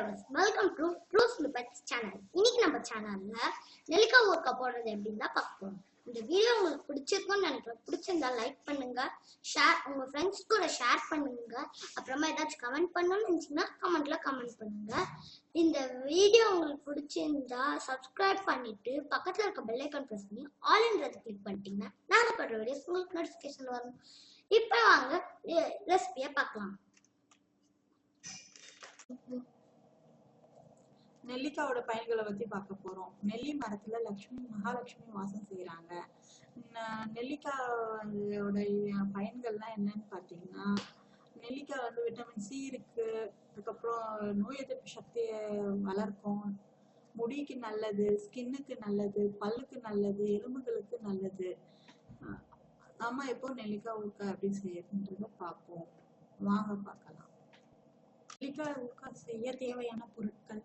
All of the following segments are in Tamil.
Viewers welcome to Bruce snippets channel இன்னைக்கு நம்ம சேனல்ல நெல்லிக்காய் ஊறுக்காய் போடுறது எப்படின்னு தான் பார்க்க போறோம். இந்த வீடியோ உங்களுக்கு பிடிச்சிருக்கும்னு நினைக்கிறேன். பிடிச்சிருந்தா லைக் பண்ணுங்க. ஷேர் உங்க ஃப்ரெண்ட்ஸ் கூட ஷேர் பண்ணுங்க. அப்புறமா ஏதாச்சும் கமெண்ட் பண்ணணும்னு நினைச்சீங்கன்னா கமெண்ட்ல கமெண்ட் பண்ணுங்க. இந்த வீடியோ உங்களுக்கு பிடிச்சிருந்தா சப்ஸ்கிரைப் பண்ணிட்டு பக்கத்துல இருக்க பெல் ஐக்கான் பிரஸ் பண்ணி ஆல்ன்றது கிளிக் பண்ணிட்டீங்கன்னா நாங்கள் போடுற வீடியோஸ் உங்களுக்கு நோட்டிஃபிகேஷன் வரும். இப்போ வாங்க ரெசிபியை பார்க்கலாம். நெல்லிக்காவோட பயன்களை பத்தி பார்க்க போறோம். நெல்லி மரத்துல லக்ஷ்மி மகாலட்சுமி வாசம் செய்யறாங்க நெல்லிக்காயோட பயன்கள்லாம் என்னன்னு பாத்தீங்கன்னா நெல்லிக்காய் வந்து விட்டமின் சி இருக்கு. அதுக்கப்புறம் நோய் எதிர்ப்பு சக்தியை வளர்க்கும். முடிக்கு நல்லது ஸ்கின்னுக்கு நல்லது பல்லுக்கு நல்லது எலும்புகளுக்கு நல்லது. அஹ் நம்ம எப்போ நெல்லிக்காய் ஊறுக்காய் அப்படி செய்யறதுன்றத பார்ப்போம். வாங்க பார்க்கலாம். நெல்லிக்காய் ஊறுகாய் செய்ய தேவையான பொருட்கள்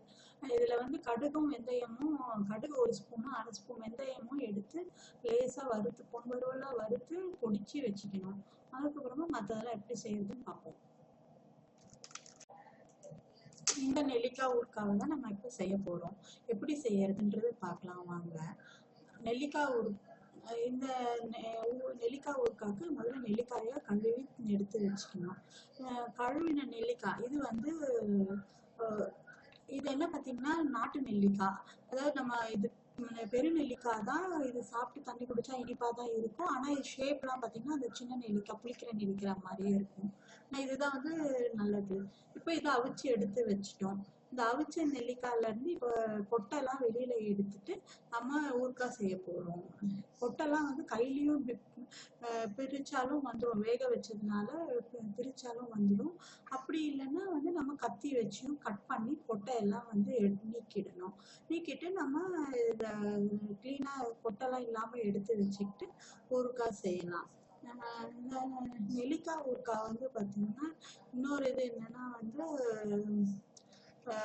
இதுல வந்து கடுகும் வெந்தயமும் கடுகு ஒரு ஸ்பூனும் அரை ஸ்பூன் வெந்தயமும் எடுத்து லேசாக வறுத்து பொன் வறுத்து பொடிச்சு வச்சுக்கணும். அதுக்கப்புறமா மற்றதெல்லாம் எப்படி செய்யறதுன்னு பார்ப்போம். இந்த நெல்லிக்காய் ஊறுக்காவை தான் நம்ம இப்போ செய்ய போகிறோம் எப்படி செய்யறதுன்றது பார்க்கலாம் வாங்க. நெல்லிக்காய் ஊறு இந்த ஊ- நெல்லிக்காய் ஊறுக்காய்க்கு முதல்ல நெல்லிக்காயை கழுவி எடுத்து வச்சுக்கணும். கழுவின நெல்லிக்காய் இது வந்து இது என்ன பார்த்தீங்கன்னா நாட்டு நெல்லிக்காய். அதாவது நம்ம இது பெரு நெல்லிக்காய் தான் இது சாப்பிட்டு தண்ணி குடிச்சா இனிப்பா தான் இருக்கும். ஆனா இது ஷேப்லாம் பாத்தீங்கன்னா அந்த சின்ன நெல்லிக்காய் புளிக்கிற நெல்லிக்காய் மாதிரியே இருக்கும். இதுதான் வந்து நல்லது. இப்போ இதை அவிச்சு எடுத்து வச்சிட்டோம். இந்த அவிச்ச நெல்லிக்காயில இருந்து இப்போ எல்லாம் வெளியில எடுத்துட்டு நம்ம ஊறுகாய் செய்ய போறோம். பொட்டெல்லாம் வந்து கையிலயும் பிரிச்சாலும் வந்துடும் வேக வச்சதுனால பிரிச்சாலும் வந்துடும் அப்படி இல்லைன்னா வந்து நம்ம கத்தி வச்சியும் கட் பண்ணி பொட்டை எல்லாம் வந்து நீக்கிடணும். நீக்கிட்டு நம்ம இதை க்ளீனாக கொட்டெல்லாம் இல்லாமல் எடுத்து வச்சுக்கிட்டு ஊறுகாய் செய்யலாம். நெல்லிக்காய் ஊறுகாய் வந்து பார்த்தீங்கன்னா இன்னொரு இது என்னன்னா வந்து இப்போ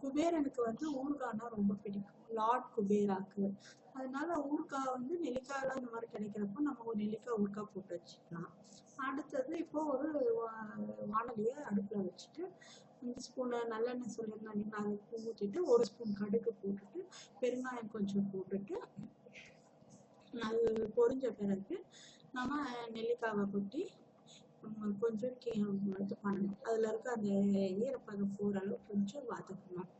குபேரனுக்கு வந்து ஊறுகாய்னா ரொம்ப பிடிக்கும். லார்ட் குபேராக்கு. அதனால ஊறுகாய் வந்து நெல்லிக்காயெல்லாம் இந்த மாதிரி கிடைக்கிறப்போ நம்ம ஒரு நெல்லிக்காய் ஊறுகாய் போட்டு வச்சுக்கலாம். அடுத்தது இப்போ ஒரு வா- வாணலியை அடுப்பில் வச்சுட்டு அஞ்சு ஸ்பூனை நல்லெண்ணெய் சொல்லியிருந்தாங்க அதை ஊற்றிட்டு ஒரு ஸ்பூன் கடுகு போட்டுட்டு பெருங்காயம் கொஞ்சம் போட்டுட்டு நல்ல பொரிஞ்ச பிறகு நம்ம நெல்லிக்காவை கொட்டி கொஞ்சம் கே இது பண்ணணும் அதில் இருக்க அந்த ஈரப்பதம் போகிற அளவுக்கு கொஞ்சம் வதக்கணும்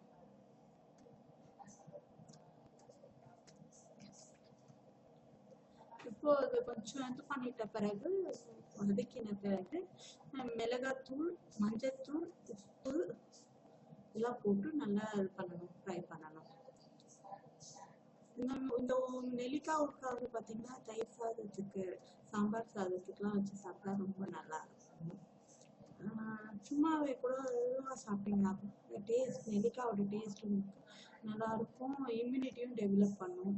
இப்போ அது கொஞ்சம் இது பண்ணிட்ட பிறகு வதக்கின பிறகு மிளகாத்தூள் மஞ்சத்தூள் உப்பு இதெல்லாம் போட்டு நல்லா இது பண்ணணும் ஃப்ரை பண்ணணும். இந்த இந்த நெல்லிக்காய் ஊறுகாய் வந்து பார்த்தீங்கன்னா தயிர் சாதத்துக்கு சாம்பார் சாதத்துக்குலாம் வச்சு சாப்பிட்டா ரொம்ப நல்லா இருக்கும். சும்மாவே கூட இதுவாக சாப்பிட்டீங்கன்னா டேஸ்ட் நெல்லிக்காயோட டேஸ்ட்டும் நல்லா இருக்கும். இம்யூனிட்டியும் டெவலப் பண்ணும்.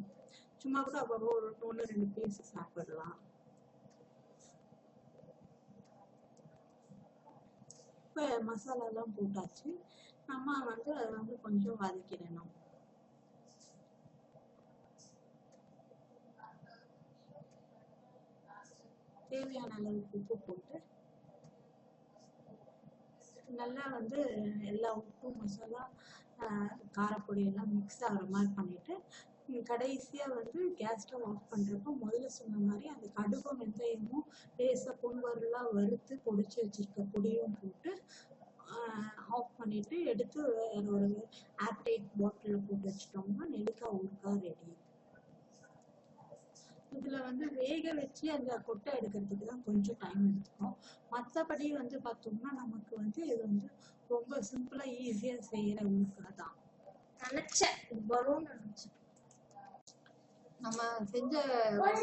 சும்மா கூட அப்பப்போ ஒரு ஒன்று ரெண்டு பீஸ் சாப்பிடலாம். இப்போ மசாலாலாம் போட்டாச்சு. நம்ம வந்து அதை வந்து கொஞ்சம் வதக்கிடணும். தேவையான அளவுக்கு உப்பு போட்டு நல்லா வந்து எல்லா உப்பு மசாலா காரப்பொடி எல்லாம் மிக்ஸ் ஆகுற மாதிரி பண்ணிட்டு கடைசியாக வந்து கேஸ் ஸ்டவ் ஆஃப் பண்ணுறப்போ முதல்ல சொன்ன மாதிரி அந்த கடுகு வெந்தயமும் லேசாக பொன்வரலா வறுத்து பொடிச்சு வச்சிருக்க பொடியும் போட்டு ஆஃப் பண்ணிட்டு எடுத்து ஒரு ஏர்டைட் பாட்டிலில் போட்டு வச்சிட்டோம்னா நெல்லிக்காய் ஊறுகாய் ரெடி இதுல வந்து வேக வச்சு அந்த கொட்டை எடுக்கிறதுக்கு தான் கொஞ்சம் டைம் எடுத்துக்கும். மற்றபடி வந்து பார்த்தோம்னா நமக்கு வந்து இது வந்து ரொம்ப சிம்பிளா ஈஸியா செய்யற ஊறுகாய் தான் நினைச்சேன் வரும்னு நினைச்சேன். நம்ம செஞ்ச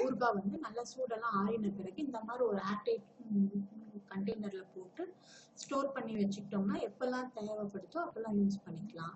ஊறுகாய் வந்து நல்லா சூடெல்லாம் ஆறின பிறகு இந்த மாதிரி ஒரு ஏர்டைட் கண்டெய்னர்ல போட்டு ஸ்டோர் பண்ணி வச்சுக்கிட்டோம்னா எப்பெல்லாம் தேவைப்படுதோ அப்பெல்லாம் யூஸ் பண்ணிக்கலாம்.